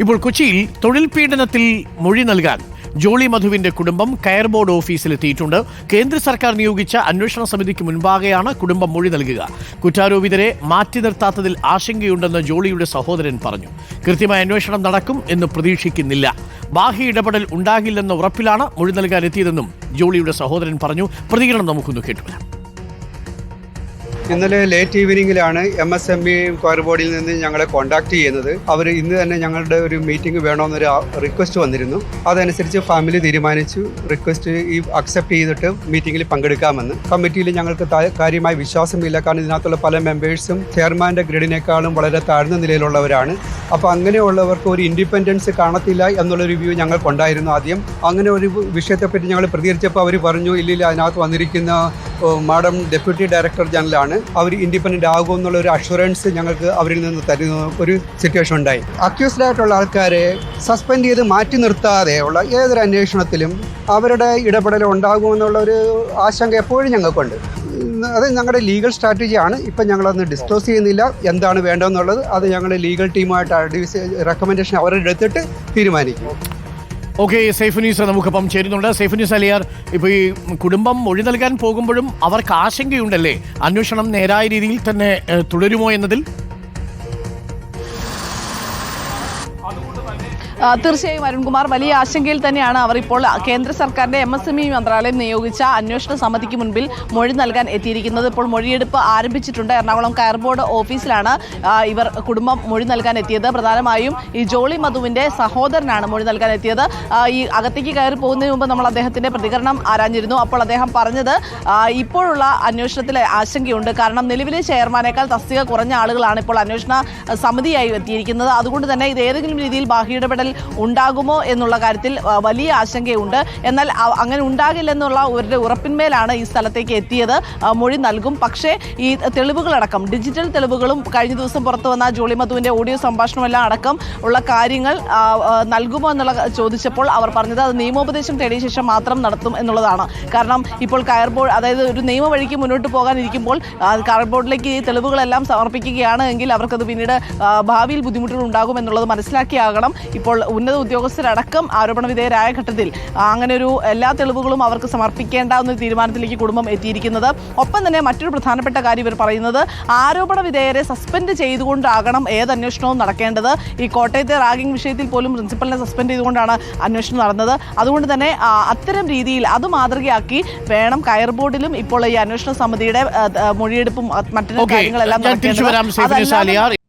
ഇപ്പോൾ കൊച്ചിയിൽ തൊഴിൽ പീഡനത്തിൽ മൊഴി നൽകാൻ ജോളി മധുവിന്റെ കുടുംബം കയർ ബോർഡ് ഓഫീസിലെത്തിയിട്ടുണ്ട്. കേന്ദ്ര സർക്കാർ നിയോഗിച്ച അന്വേഷണ സമിതിക്ക് മുൻപാകെയാണ് കുടുംബം മൊഴി നൽകുക. കുറ്റാരോപിതരെ മാറ്റി നിർത്താത്തതിൽ ആശങ്കയുണ്ടെന്ന് ജോളിയുടെ സഹോദരൻ പറഞ്ഞു. കൃത്യമായ അന്വേഷണം നടക്കും എന്ന് പ്രതീക്ഷിക്കുന്നില്ല. ബാഹ്യ ഇടപെടൽ ഉണ്ടാകില്ലെന്ന ഉറപ്പിലാണ് മൊഴി നൽകാൻ എത്തിയതെന്നും ജോളിയുടെ സഹോദരൻ പറഞ്ഞു. പ്രതികരണം നമുക്കൊന്ന് കേട്ടുവരാം. ഇന്നലെ late ഈവനിങ്ങിലാണ് M S M E coir ബോർഡിൽ നിന്ന് ഞങ്ങളെ കോൺടാക്ട് ചെയ്യുന്നത്. അവർ ഇന്ന് തന്നെ ഞങ്ങളുടെ ഒരു മീറ്റിംഗ് വേണമെന്നൊരു റിക്വസ്റ്റ് വന്നിരുന്നു. അതനുസരിച്ച് ഫാമിലി തീരുമാനിച്ചു. റിക്വസ്റ്റ് ഈ അക്സെപ്റ്റ് ചെയ്തിട്ട് മീറ്റിംഗിൽ പങ്കെടുക്കാമെന്ന്. കമ്മിറ്റിയിൽ ഞങ്ങൾക്ക് കാര്യമായ വിശ്വാസമില്ല. കാരണം ഇതിനകത്തുള്ള പല മെമ്പേഴ്സും ചെയർമാന്റെ ഗ്രേഡിനേക്കാളും വളരെ താഴ്ന്ന നിലയിലുള്ളവരാണ്. അപ്പോൾ അങ്ങനെയുള്ളവർക്ക് ഒരു ഇൻഡിപെൻഡൻസ് കാണത്തില്ല എന്നുള്ളൊരു വ്യൂ ഞങ്ങൾക്കുണ്ടായിരുന്നു ആദ്യം. അങ്ങനെ ഒരു വിഷയത്തെപ്പറ്റി ഞങ്ങൾ പ്രതികരിച്ചപ്പോൾ അവർ പറഞ്ഞു ഇല്ലില്ല അതിനകത്ത് വന്നിരിക്കുന്ന മാഡം ഡെപ്യൂട്ടി ഡയറക്ടർ ജനറലാണ്. അവർ ഇൻഡിപെൻഡന്റ് ആകുമെന്നുള്ള ഒരു അഷുറൻസ് ഞങ്ങൾക്ക് അവരിൽ നിന്ന് തരുന്ന ഒരു സിറ്റുവേഷൻ ഉണ്ടായി. അക്യൂസ്ഡ് ആയിട്ടുള്ള ആൾക്കാരെ സസ്പെൻഡ് ചെയ്ത് മാറ്റി നിർത്താതെ ഉള്ള ഏതൊരു അന്വേഷണത്തിലും അവരുടെ ഇടപെടൽ ഉണ്ടാകുമെന്നുള്ള ഒരു ആശങ്ക എപ്പോഴും ഞങ്ങൾക്കുണ്ട്. അത് ഞങ്ങളുടെ ലീഗൽ സ്ട്രാറ്റജിയാണ് ഇപ്പം ഞങ്ങളതൊന്ന് ഡിസ്ക്ലോസ് ചെയ്യുന്നില്ല. എന്താണ് വേണ്ടതെന്നുള്ളത് അത് ഞങ്ങളുടെ ലീഗൽ ടീമായിട്ട് റെക്കമെൻഡേഷൻ അവരുടെ എടുത്തിട്ട് തീരുമാനിക്കും. ഓക്കെ സേഫ് ന്യൂസ് നമുക്കിപ്പം ചേരുന്നുണ്ട്. സേഫ് ന്യൂസ് അലിയാർ ഇപ്പോൾ ഈ കുടുംബം മൊഴി നൽകാൻ പോകുമ്പോഴും അവർക്ക് ആശങ്കയുണ്ടല്ലേ? അന്വേഷണം നേരായ രീതിയിൽ തന്നെ തുടരുമോ എന്നതിൽ? തീർച്ചയായും അരുൺകുമാർ വലിയ ആശങ്കയിൽ തന്നെയാണ് അവർ ഇപ്പോൾ കേന്ദ്ര സർക്കാരിന്റെ എം എസ് എം ഇ മന്ത്രാലയം നിയോഗിച്ച അന്വേഷണ സമിതിക്ക് മുൻപിൽ മൊഴി നൽകാൻ എത്തിയിരിക്കുന്നത്. ഇപ്പോൾ മൊഴിയെടുപ്പ് ആരംഭിച്ചിട്ടുണ്ട്. എറണാകുളം കയർ ബോർഡ് ഓഫീസിലാണ് ഇവർ കുടുംബം മൊഴി നൽകാൻ എത്തിയത്. പ്രധാനമായും ഈ ജോളി മധുവിന്റെ സഹോദരനാണ് മൊഴി നൽകാൻ എത്തിയത്. ഈ അകത്തേക്ക് കയറി പോകുന്നതിന് മുമ്പ് നമ്മൾ അദ്ദേഹത്തിന്റെ പ്രതികരണം ആരാഞ്ഞിരുന്നു. അപ്പോൾ അദ്ദേഹം പറഞ്ഞത് ഇപ്പോഴുള്ള അന്വേഷണത്തിൽ ആശങ്കയുണ്ട്. കാരണം നിലവിലെ ചെയർമാനേക്കാൾ തസ്തിക കുറഞ്ഞ ആളുകളാണ് ഇപ്പോൾ അന്വേഷണ സമിതിയായി എത്തിയിരിക്കുന്നത്. അതുകൊണ്ട് തന്നെ ഇത് ഏതെങ്കിലും രീതിയിൽ ബാഹ്യ ഇടപെടൽ ഉണ്ടാകുമോ എന്നുള്ള കാര്യത്തിൽ വലിയ ആശങ്കയുണ്ട്. എന്നാൽ അങ്ങനെ ഉണ്ടാകില്ലെന്നുള്ള ഒരു ഉറപ്പിന്മേലാണ് ഈ സ്ഥലത്തേക്ക് എത്തിയത്. മൊഴി നൽകും. പക്ഷേ ഈ തെളിവുകളടക്കം ഡിജിറ്റൽ തെളിവുകളും കഴിഞ്ഞ ദിവസം പുറത്തു വന്ന ജോളി മധുവിന്റെ ഓഡിയോ സംഭാഷണമെല്ലാം അടക്കം ഉള്ള കാര്യങ്ങൾ നൽകുമോ എന്നുള്ള ചോദിച്ചപ്പോൾ അവർ പറഞ്ഞത് അത് നിയമോപദേശം തേടിയ ശേഷം മാത്രം നടത്തും എന്നുള്ളതാണ്. കാരണം ഇപ്പോൾ കയർബോർഡ് അതായത് ഒരു നിയമ വഴിക്ക് മുന്നോട്ട് പോകാനിരിക്കുമ്പോൾ കയർബോർഡിലേക്ക് കയർ ബോർഡിലേക്ക് ഈ തെളിവുകളെല്ലാം സമർപ്പിക്കുകയാണ് എങ്കിൽ അവർക്കത് പിന്നീട് ഭാവിയിൽ ബുദ്ധിമുട്ടുകൾ ഉണ്ടാകും എന്നുള്ളത് മനസ്സിലാക്കിയാകണം. ഇപ്പോൾ ഉന്നത ഉദ്യോഗസ്ഥരടക്കം ആരോപണ വിധേയരായ ഘട്ടത്തിൽ അങ്ങനെ ഒരു എല്ലാ തെളിവുകളും അവർക്ക് സമർപ്പിക്കേണ്ട എന്ന തീരുമാനത്തിലേക്ക് കുടുംബം എത്തിയിരിക്കുന്നത്. ഒപ്പം തന്നെ മറ്റൊരു പ്രധാനപ്പെട്ട കാര്യം ഇവർ പറയുന്നത് ആരോപണ വിധേയരെ സസ്പെൻഡ് ചെയ്തുകൊണ്ടാകണം ഏത് അന്വേഷണവും നടക്കേണ്ടത്. ഈ കോട്ടയത്തെ റാഗിംഗ് വിഷയത്തിൽ പോലും പ്രിൻസിപ്പലിനെ സസ്പെൻഡ് ചെയ്തുകൊണ്ടാണ് അന്വേഷണം നടന്നത്. അതുകൊണ്ട് തന്നെ അത്തരം രീതിയിൽ അത് മാതൃകയാക്കി വേണം കയർ ബോർഡിലും ഇപ്പോൾ ഈ അന്വേഷണ സമിതിയുടെ മൊഴിയെടുപ്പും മറ്റു കാര്യങ്ങളെല്ലാം നടക്കേണ്ടത്.